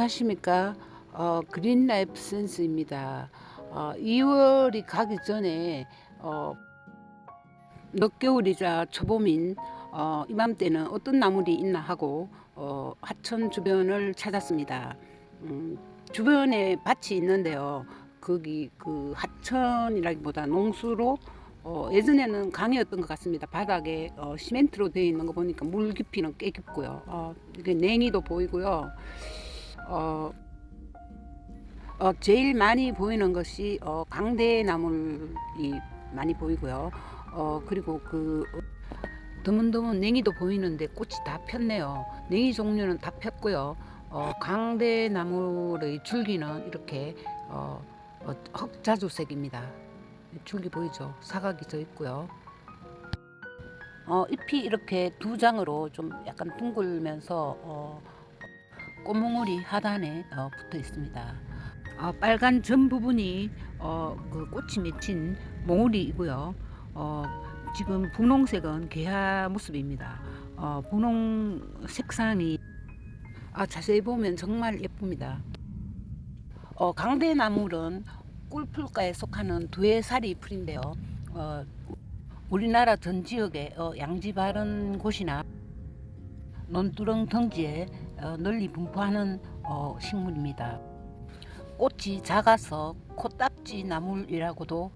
안녕하십니까. 어, 그린 라이프 센스입니다. 어, 2월이 가기 전에 어, 늦겨울이자 초봄인 어, 이맘때는 어떤 나물이 있나 하고 어, 하천 주변을 찾았습니다. 음, 주변에 밭이 있는데요. 거기 그 하천이라기보다 농수로 어, 예전에는 강이었던 것 같습니다. 바닥에 어, 시멘트로 되어 있는 거 보니까 물 깊이는 꽤 깊고요. 어, 이게 냉이도 보이고요. 어, 어, 제일 많이 보이는 것이 어, 강대나물이 많이 보이고요. 어, 그리고 그 어, 드문드문 냉이도 보이는데 꽃이 다 폈네요. 냉이 종류는 다 폈고요. 어, 강대나물의 줄기는 이렇게 어, 어, 흑자주색입니다. 줄기 보이죠? 사각이 져 있고요. 어, 잎이 이렇게 두 장으로 좀 약간 둥글면서 어, 꽃몽울이 하단에 어, 붙어 있습니다. 어, 빨간 전 부분이 어, 그 꽃이 맺힌 몽울이고요. 어, 지금 분홍색은 개화 모습입니다. 어, 분홍 색상이 아, 자세히 보면 정말 예쁩니다. 어, 강대나물은 꿀풀가에 속하는 두해살이 풀인데요. 어, 우리나라 전 지역에 어, 양지 바른 곳이나 논두렁 덩지에 어, 널리 분포하는 어, 식물입니다. 꽃이 작아서 코딱지 나물이라고도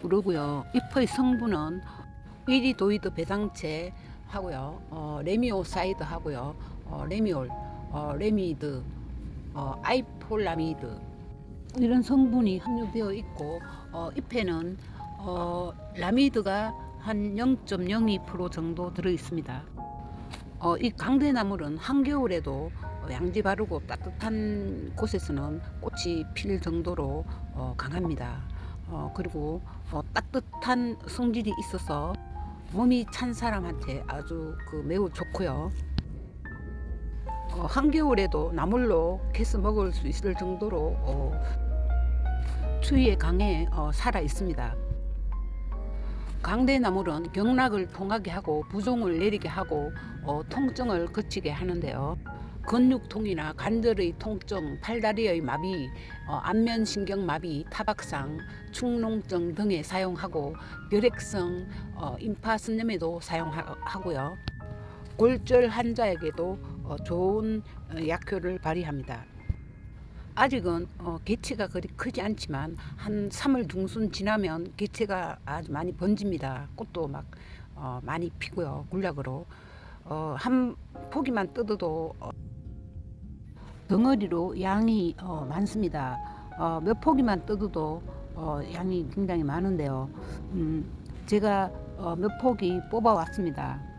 부르고요. 잎의 성분은 이리도이드 배당체 하고요. 어, 레미오사이드 하고요. 어, 레미올, 어, 레미드, 어, 아이폴라미드 이런 성분이 함유되어 있고 어, 잎에는 어, 라미드가 한 0.02% 정도 들어 있습니다. 어, 이 강대나물은 한겨울에도 어, 양지 바르고 따뜻한 곳에서는 꽃이 필 정도로 어, 강합니다. 어, 그리고 어, 따뜻한 성질이 있어서 몸이 찬 사람한테 아주 그 매우 좋고요. 어, 한겨울에도 나물로 캐서 먹을 수 있을 정도로 어, 추위에 강해 어, 살아 있습니다. 강대나물은 경락을 통하게 하고 부종을 내리게 하고 어, 통증을 그치게 하는데요. 근육통이나 관절의 통증, 팔다리의 마비, 어, 안면신경 마비, 타박상, 축농증 등에 사용하고 혈액성 어, 임파선염에도 사용하고요. 골절 환자에게도 어, 좋은 어, 약효를 발휘합니다. 아직은 어, 개체가 그리 크지 않지만 한 3월 중순 지나면 개체가 아주 많이 번집니다. 꽃도 막 어, 많이 피고요. 굴락으로 어, 한 포기만 뜯어도 어, 덩어리로 양이 어, 많습니다. 어, 몇 포기만 뜯어도 어, 양이 굉장히 많은데요. 음, 제가 어, 몇 포기 뽑아왔습니다.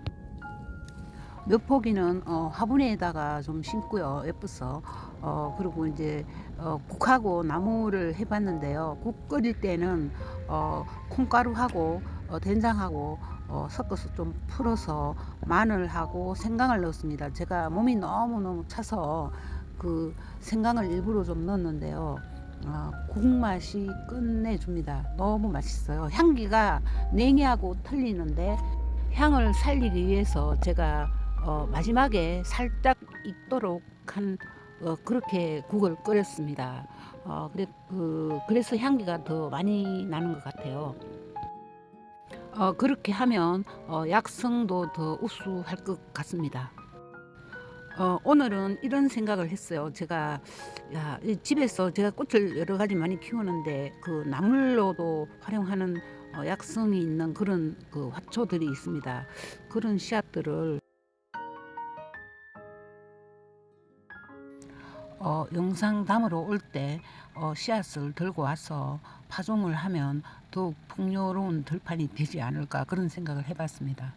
몇 포기는 어, 화분에다가 좀 심고요. 예뻐서. 어, 그리고 이제 어, 국하고 나무를 해봤는데요. 국 끓일 때는 어, 콩가루하고 어, 된장하고 어, 섞어서 좀 풀어서 마늘하고 생강을 넣었습니다. 제가 몸이 너무너무 차서 그 생강을 일부러 좀 넣었는데요. 어, 국 맛이 끝내줍니다. 너무 맛있어요. 향기가 냉이하고 틀리는데 향을 살리기 위해서 제가 어, 마지막에 살짝 익도록 한 어, 그렇게 국을 끓였습니다. 어, 그래, 그, 그래서 향기가 더 많이 나는 것 같아요. 어, 그렇게 하면 어, 약성도 더 우수할 것 같습니다. 어, 오늘은 이런 생각을 했어요. 제가 야, 이 집에서 제가 꽃을 여러 가지 많이 키우는데 그 나물로도 활용하는 어, 약성이 있는 그런 그 화초들이 있습니다. 그런 씨앗들을 어, 영상 담으러 올때 어, 씨앗을 들고 와서 파종을 하면 더욱 풍요로운 들판이 되지 않을까 그런 생각을 해봤습니다.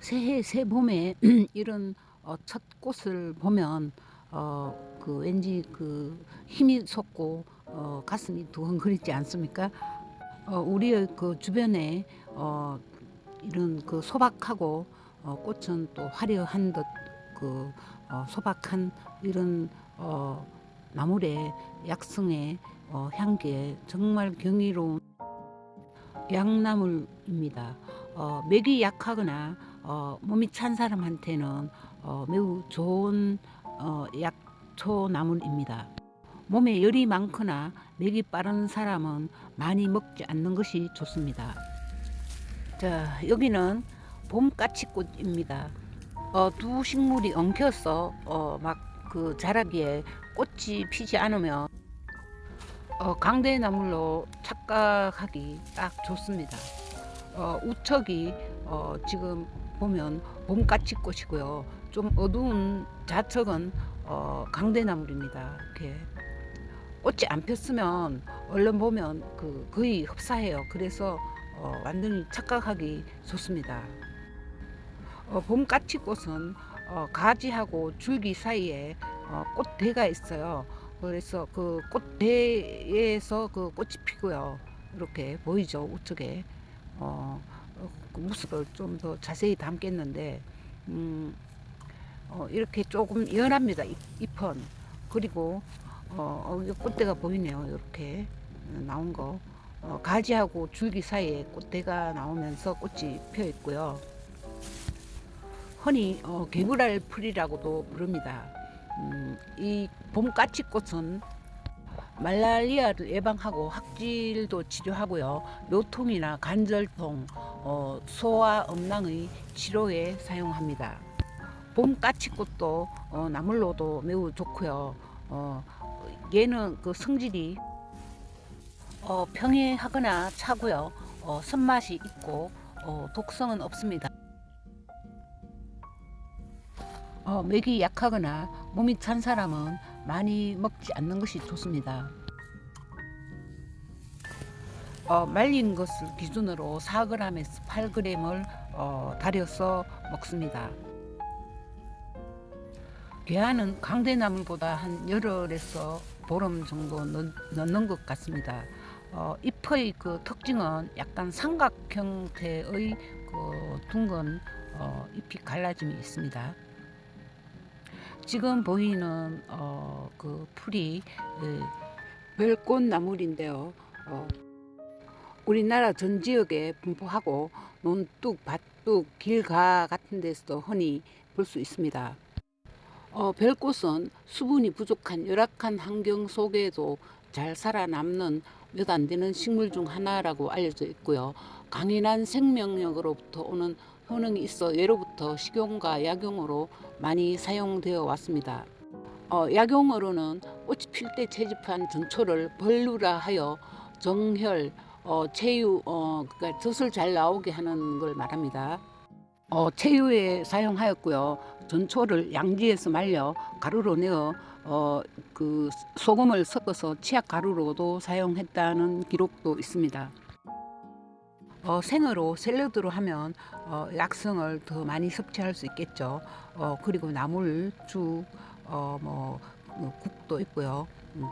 새해 새 봄에 이런 어, 첫 꽃을 보면 어, 그 왠지 그 힘이 솟고 어, 가슴이 두근거리지 않습니까? 어, 우리의 그 주변에 어, 이런 그 소박하고 어, 꽃은 또 화려한 듯그 어, 소박한 이런 어, 나물의 약성의 어, 향기에 정말 경이로운 양나물입니다. 어, 맥이 약하거나 어, 몸이 찬 사람한테는 어, 매우 좋은 어, 약 약초나물입니다. 몸에 열이 많거나 맥이 빠른 사람은 많이 먹지 않는 것이 좋습니다. 자, 여기는 봄 까치꽃입니다. 어, 두 식물이 엉켜서 어, 막 그 자라비에 꽃이 피지 않으면 어, 강대 나물로 착각하기 딱 좋습니다. 어, 우척이 어, 지금 보면 봄 까치 꽃이고요. 좀 어두운 좌측은 어, 강대나물입니다. 이렇게 꽃이 안 폈으면 얼른 보면 그 거의 흡사해요. 그래서 어, 완전히 착각하기 좋습니다. 어, 봄 까치 꽃은 어, 가지하고 줄기 사이에 어, 꽃대가 있어요. 그래서 그 꽃대에서 그 꽃이 피고요. 이렇게 보이죠 우측에 어, 어, 그 모습을 좀 더 자세히 담겠는데 음, 어, 이렇게 조금 연합니다 잎, 잎은 그리고 어, 어, 이 꽃대가 보이네요 이렇게 어, 나온 거 어, 가지하고 줄기 사이에 꽃대가 나오면서 꽃이 펴 있고요. 흔히 어, 개구랄 풀이라고도 부릅니다. 음, 이 봄까치꽃은 말라리아를 예방하고 학질도 치료하고요. 요통이나 관절통, 어, 소화 음낭의 치료에 사용합니다. 봄까치꽃도 어, 나물로도 매우 좋고요. 어, 얘는 그 성질이 어, 평해하거나 차고요. 어, 손맛이 있고 어, 독성은 없습니다. 어, 맥이 약하거나 몸이 찬 사람은 많이 먹지 않는 것이 좋습니다. 어, 말린 것을 기준으로 4g에서 8g을 어, 달여서 먹습니다. 괴하는 강대나물보다 한 열흘에서 보름 정도 넣, 넣는 것 같습니다. 어, 잎의 그 특징은 약간 삼각 형태의 그 둥근 어, 잎이 갈라짐이 있습니다. 지금 보이는 어, 그 풀이 예, 별꽃나물인데요. 어, 우리나라 전 지역에 분포하고 논뚝, 밭뚝, 길가 같은 데서도 흔히 볼 수 있습니다. 어, 별꽃은 수분이 부족한 열악한 환경 속에도 잘 살아남는 몇 안 되는 식물 중 하나라고 알려져 있고요. 강인한 생명력으로부터 오는 효능이 있어 예로부터 식용과 약용으로 많이 사용되어 왔습니다. 어, 약용으로는 꽃이 필 때 채집한 전초를 벌루라 하여 정혈, 어, 체유, 어, 그러니까 젖을 잘 나오게 하는 걸 말합니다. 어, 체유에 사용하였고요. 전초를 양지에서 말려 가루로 내어 어, 그 소금을 섞어서 치약 가루로도 사용했다는 기록도 있습니다. 어, 생으로 샐러드로 하면 어, 약성을 더 많이 섭취할 수 있겠죠. 어, 그리고 나물, 죽, 어, 뭐, 뭐 국도 있고요. 음.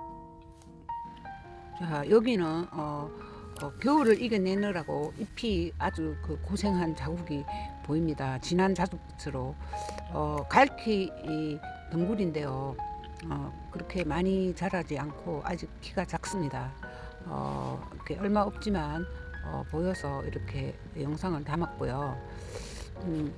자 여기는 어, 어, 겨울을 이겨내느라고 잎이 아주 그 고생한 자국이 보입니다. 진한 자국으로 어, 갈퀴 이 덩굴인데요. 어, 그렇게 많이 자라지 않고 아직 키가 작습니다. 어, 이렇게 얼마 없지만 어, 보여서 이렇게 영상을 담았고요. 음,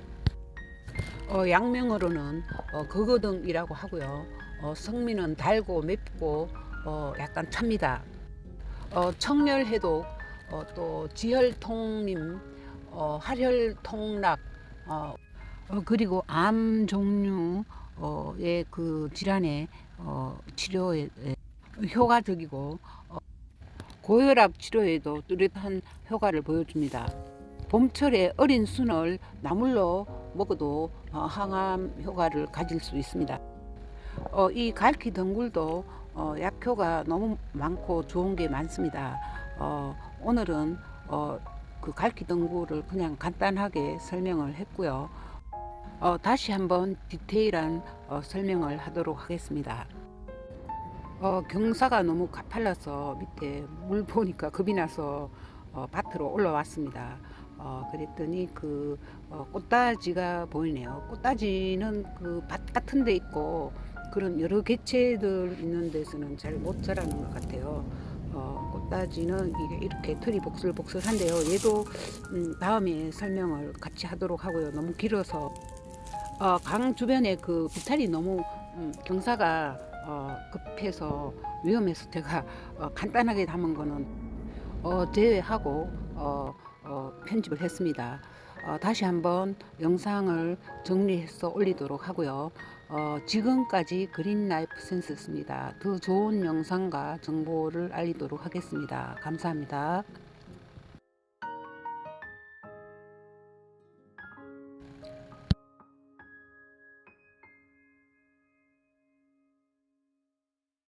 어, 양명으로는 어, 거거등이라고 하고요. 어, 성미는 달고 맵고 어, 약간 찹니다. 어, 청렬해독, 어, 또 지혈통림, 어, 할혈통락, 어, 어, 그리고 암 종류의 그 질환의 어, 치료에 에, 효과적이고 어, 고혈압 치료에도 뚜렷한 효과를 보여줍니다. 봄철에 어린 순을 나물로 먹어도 어, 항암 효과를 가질 수 있습니다. 어, 이 갈퀴 덩굴도 어, 약효가 너무 많고 좋은 게 많습니다. 어, 오늘은 어, 그 갈퀴 덩굴을 그냥 간단하게 설명을 했고요. 어, 다시 한번 디테일한 어, 설명을 하도록 하겠습니다. 어, 경사가 너무 가팔라서 밑에 물 보니까 겁이 나서 어, 밭으로 올라왔습니다. 어, 그랬더니 그 어, 꽃다지가 보이네요. 꽃다지는 그 밭 같은 데 있고 그런 여러 개체들 있는 데서는 잘 못 자라는 것 같아요. 어, 꽃다지는 이게 이렇게 털이 복슬복슬한데요. 얘도 음, 다음에 설명을 같이 하도록 하고요. 너무 길어서 어, 강 주변에 그 비탈이 너무 음, 경사가 어, 급해서 위험해서 제가 어, 간단하게 담은 거는 어, 제외하고 어, 어, 편집을 했습니다. 어, 다시 한번 영상을 정리해서 올리도록 하고요. 어, 지금까지 그린 라이프 센스였습니다. 더 좋은 영상과 정보를 알리도록 하겠습니다. 감사합니다.